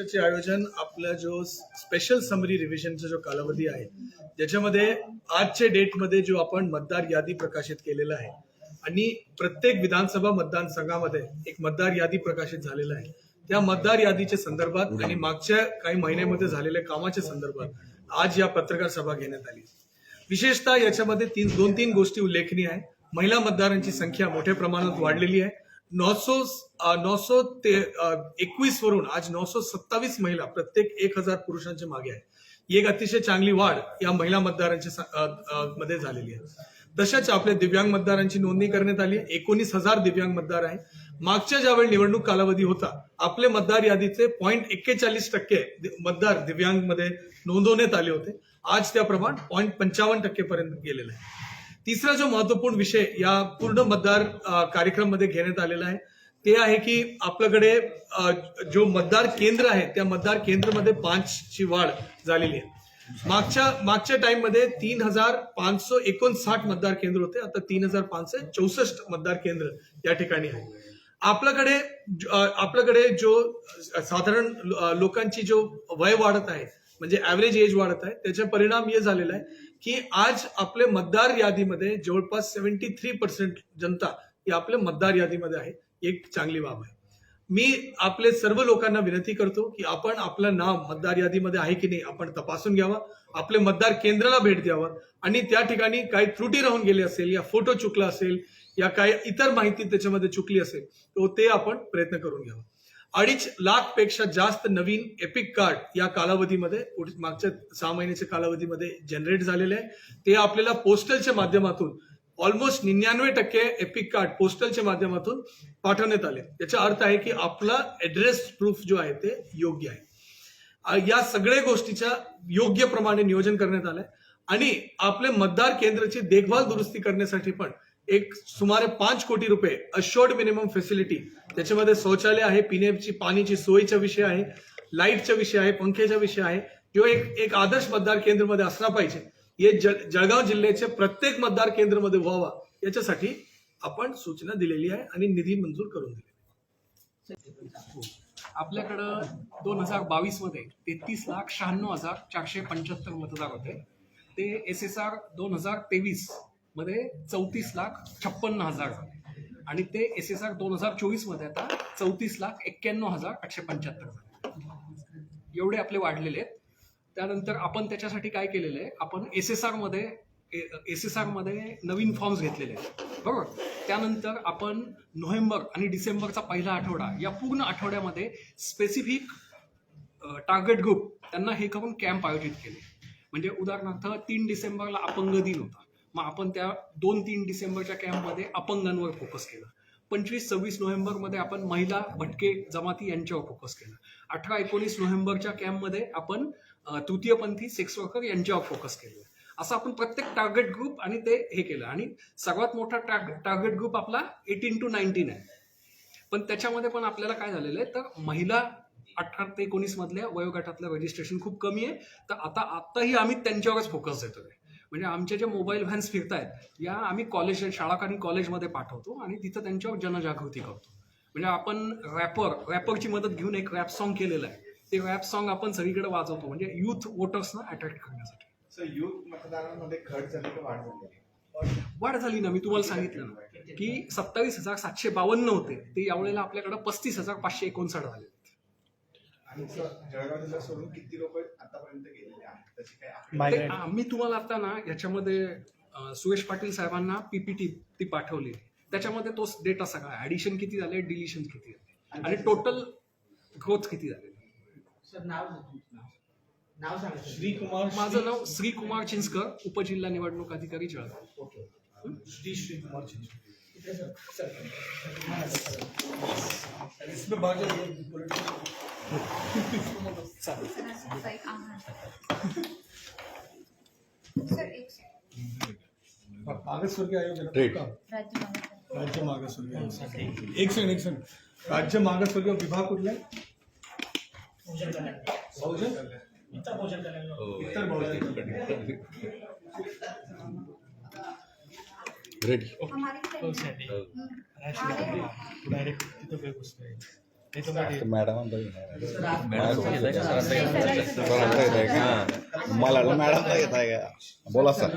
परीक्षेचे आयोजन आपला जो स्पेशल समरी रिव्हिजनचा जो कालावधी आहे ज्याच्यामध्ये आजच्या डेटमध्ये जो आपण मतदार यादी प्रकाशित केलेला आहे आणि प्रत्येक विधानसभा मतदान संघामध्ये एक मतदार यादी प्रकाशित झालेला आहे. त्या मतदार यादीच्या संदर्भात आणि मागच्या काही महिन्यामध्ये झालेल्या कामाच्या संदर्भात आज या पत्रकार सभा घेण्यात आली. विशेषतः याच्यामध्ये तीन दोन तीन गोष्टी उल्लेखनीय आहे. महिला मतदारांची संख्या मोठ्या प्रमाणात वाढलेली आहे. नऊसो नऊसो ते एकवीस वरून आज नऊसो सत्तावीस महिला प्रत्येक एक हजार पुरुषांच्या मागे आहे ही एक अतिशय चांगली वाढ या महिला मतदारांच्या मध्ये झालेली आहे. तशाच आपल्या दिव्यांग मतदारांची नोंदणी करण्यात आली. एकोणीस हजार दिव्यांग मतदार आहे मागच्या ज्यावेळी निवडणूक कालावधी होता आपले मतदार यादीचे पॉईंट एक्केचाळीस टक्के मतदार दिव्यांगमध्ये नोंदवण्यात आले होते. आज त्या प्रमाण पॉईंट पंचावन्न टक्के पर्यंत गेलेलं आहे. तिसरा जो महत्त्वपूर्ण विषय या पूर्ण मतदार अ, कार्यक्रममध्ये घेण्यात आलेला आहे ते आहे की आपल्याकडे जो मतदार केंद्र आहे त्या मतदार केंद्रमध्ये पाचची वाढ झालेली आहे. मागच्या मागच्या टाइममध्ये तीन हजार पाचशे एकोणसाठ मतदार केंद्र होते आता तीन हजार पाचशे चौसष्ट मतदार केंद्र या ठिकाणी आहे. आपल्याकडे आपल्याकडे जो साधारण लोकांची जो वय वाढत आहे म्हणजे ऍव्हरेज एज वाढत आहे. त्याचा परिणाम हे झालेला आहे की आज आपले मतदार यादीमध्ये जवळपास सेव्हन्टी थ्री पर्सेंट जनता ही आपल्या मतदार यादीमध्ये आहे. एक चांगली बाब आहे. मी आपले सर्व लोकांना विनंती करतो की आपण आपलं नाव मतदार यादीमध्ये आहे की नाही आपण तपासून घ्यावा. आपले मतदार केंद्राला भेट द्यावा. आणि त्या ठिकाणी काही त्रुटी राहून गेली असेल या फोटो चुकला असेल या काही इतर माहिती त्याच्यामध्ये चुकली असेल तो ते आपण प्रयत्न करून घ्यावा. अडीच लाखपेक्षा जास्त नवीन एपिक कार्ड या कालावधीमध्ये मागच्या सहा महिन्याच्या कालावधीमध्ये जनरेट झालेले आहे. ते आपल्याला पोस्टलच्या माध्यमातून ऑलमोस्ट निन्यानवे टक्के एपिक कार्ड पोस्टलच्या माध्यमातून पाठवण्यात आले. याचा अर्थ आहे की आपला ऍड्रेस प्रूफ जो आहे ते योग्य आहे. या सगळ्या गोष्टीच्या योग्य प्रमाणे नियोजन करण्यात आलंय. आणि आपले मतदार केंद्राची देखभाल दुरुस्ती करण्यासाठी पण एक सुमारे पाच कोटी रुपये अशोर्ड मिनिमम फॅसिलिटी त्याच्यामध्ये शौचालय आहे पिण्याची पाण्याची सोयीचा विषय आहे लाईटचा विषय आहे पंख्याचा विषय आहे जो एक एक आदर्श मतदार केंद्रमध्ये असला पाहिजे. हे जळगाव जिल्ह्याचे प्रत्येक मतदार केंद्रमध्ये व्हावा याच्यासाठी आपण सूचना दिलेली आहे आणि निधी मंजूर करून दिली आपल्याकडं दोन हजार बावीसमध्ये तेहतीस लाख शहाण्णव हजार चारशे पंच्याहत्तर मतदार होते. ते एस एस आर दोन हजार तेवीस मध्ये चौतीस लाख छप्पन्न हजार. झाले आणि ते एस एस आर दोन हजार चोवीसमध्ये आता चौतीस लाख एक्क्याण्णव हजार आठशे पंच्याहत्तर झाले. एवढे आपले वाढलेले आहेत. त्यानंतर आपण त्याच्यासाठी काय केलेलं आहे? आपण एस एस आरमध्ये एस एस आरमध्ये नवीन फॉर्म्स घेतलेले आहेत. बरोबर? त्यानंतर आपण नोव्हेंबर आणि डिसेंबरचा पहिला आठवडा या पूर्ण आठवड्यामध्ये स्पेसिफिक टार्गेट ग्रुप त्यांना हे करून कॅम्प आयोजित केले. म्हणजे उदाहरणार्थ तीन डिसेंबरला अपंग दिन होता. मग आपण त्या दोन तीन डिसेंबरच्या कॅम्पमध्ये अपंगांवर फोकस केलं. पंचवीस सव्वीस नोव्हेंबरमध्ये आपण महिला भटके जमाती यांच्यावर फोकस केलं. अठरा एकोणीस नोव्हेंबरच्या कॅम्पमध्ये आपण तृतीयपंथी सेक्स वर्कर यांच्यावर फोकस केलं. असं आपण प्रत्येक टार्गेट ग्रुप आणि ते हे केलं. आणि सर्वात मोठा टार्गेट ग्रुप आपला एटीन टू नाईन्टीन आहे पण त्याच्यामध्ये पण आपल्याला काय झालेलं आहे? तर महिला अठरा ते एकोणीस मधल्या वयोगटातलं रजिस्ट्रेशन खूप कमी आहे. तर आता आताही आम्ही त्यांच्यावरच फोकस देतोय. म्हणजे आमचे जे मोबाईल व्हॅन्स फिरतायत या आम्ही कॉलेज शाळा आणि कॉलेजमध्ये पाठवतो आणि तिथं त्यांच्यावर जनजागृती करतो. म्हणजे आपण रॅपर रॅपरची मदत घेऊन एक रॅप सॉन्ग केलेलं आहे. ते रॅप सॉन्ग आपण सगळीकडे वाजवतो म्हणजे युथ वोटर्सना अट्रॅक्ट करण्यासाठी. सर युथ मतदारांमध्ये घट झाली का वाढ झाली? वाढ झाली ना मी तुम्हाला सांगितलं ना की सत्तावीस हजार सातशे बावन्न होते. ते यावेळेला आपल्याकडे पस्तीस हजार पाचशे एकोणसाठ झाले आणि जळगाव जिल्हा सोडून किती लोक आतापर्यंत गेलेले आहेत? ते मायग्रेट आम्ही तुम्हाला आता ना याच्यामध्ये अं, सुरेश पाटील साहेबांना पीपीटी ती पाठवली. त्याच्यामध्ये तोच डेटा सगळा ऍडिशन किती झाले डिलिशन किती झाले? आणि टोटल ग्रोथ किती झाले? सर नाव सांगा तुमचं नाव नाव सांगा सर श्री कुमार माझं नाव श्री कुमार चिंचकर उपजिल्हा निवडणूक अधिकारी जळगाव. ओके श्री श्री कुमार चिंचकर. इथे सर सर इसमें भाग जाइए, सर एक सेकंड. मागासवर्गीय आयोग आहे ना? Right. का? राज्य मागास राज्य मागासवर्गीय आयोग एक सेकंड एक सेकंड राज्य मागासवर्गीय विभाग कुठला आहे? भोजन कल्याण बहुजन इतर भोजन कल्याण इतर बहुजन रेडी. डायरेक्ट तिथं गोष्ट आहे मॅडम सर, आज- मला मॅडम येत आहे का? बोला सर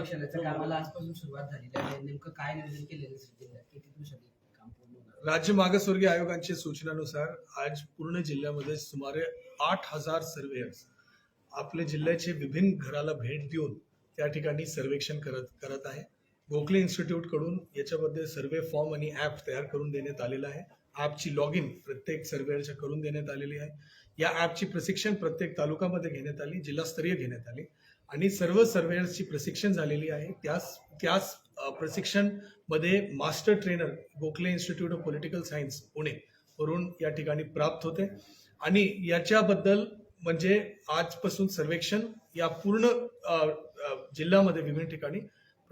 राज्य मागासवर्गीय आयोगांच्या सूचनानुसार आज पूर्ण जिल्ह्यामध्ये सुमारे आठ हजार सर्वेयर्स आपल्या जिल्ह्याचे विभिन्न घराला भेट देऊन त्या ठिकाणी सर्वेक्षण करत करत आहे. गोखले इन्स्टिट्यूटकडून याच्यामध्ये सर्वे फॉर्म आणि ॲप तयार करून देण्यात आलेला आहे. ॲपची लॉग इन प्रत्येक सर्वेअरच्या करून देण्यात आलेली आहे. या ॲपची प्रशिक्षण प्रत्येक तालुक्यामध्ये घेण्यात आली जिल्हास्तरीय घेण्यात आली आणि सर्व सर्वेअर्सची प्रशिक्षण झालेली आहे. त्याच त्याच प्रशिक्षणमध्ये master trainer Gokhale Institute of Political Science Pune वरून या ठिकाणी प्राप्त होते. आणि याच्याबद्दल म्हणजे आजपासून सर्वेक्षण या पूर्ण जिल्ह्यामध्ये विभिन्न ठिकाणी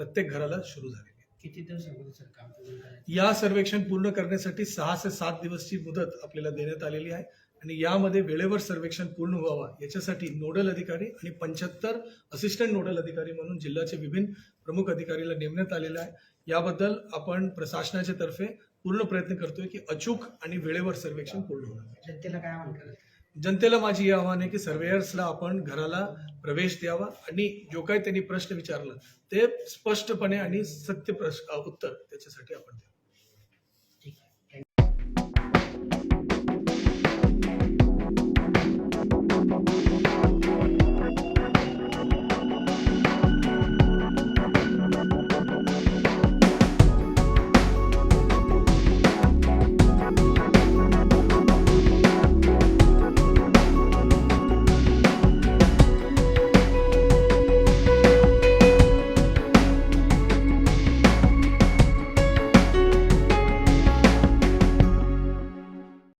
प्रत्येक घराला सुरू झालेली आहे. किती दिवसांमध्ये सर काम पूर्ण करायचं? या सर्वेक्षण पूर्ण करण्यासाठी सहा ते सात दिवसची मुदत आपल्याला देण्यात आलेली आहे आणि यामध्ये वेळेवर सर्वेक्षण पूर्ण व्हावा याच्यासाठी नोडल अधिकारी आणि पंच्याहत्तर असिस्टंट नोडल अधिकारी म्हणून जिल्ह्याचे विभिन्न प्रमुख अधिकारीला नेमण्यात आलेलं आहे. याबद्दल आपण प्रशासनाच्या तर्फे पूर्ण प्रयत्न करतोय की अचूक आणि वेळेवर सर्वेक्षण पूर्ण होणार जनतेला काय करायचं जनतेला माझी हे आव्हान आहे की सर्वेयर्सला आपण घराला प्रवेश द्यावा आणि जो काही त्यांनी प्रश्न विचारला ते स्पष्टपणे आणि सत्य प्रश्न उत्तर त्याच्यासाठी आपण द्यावं.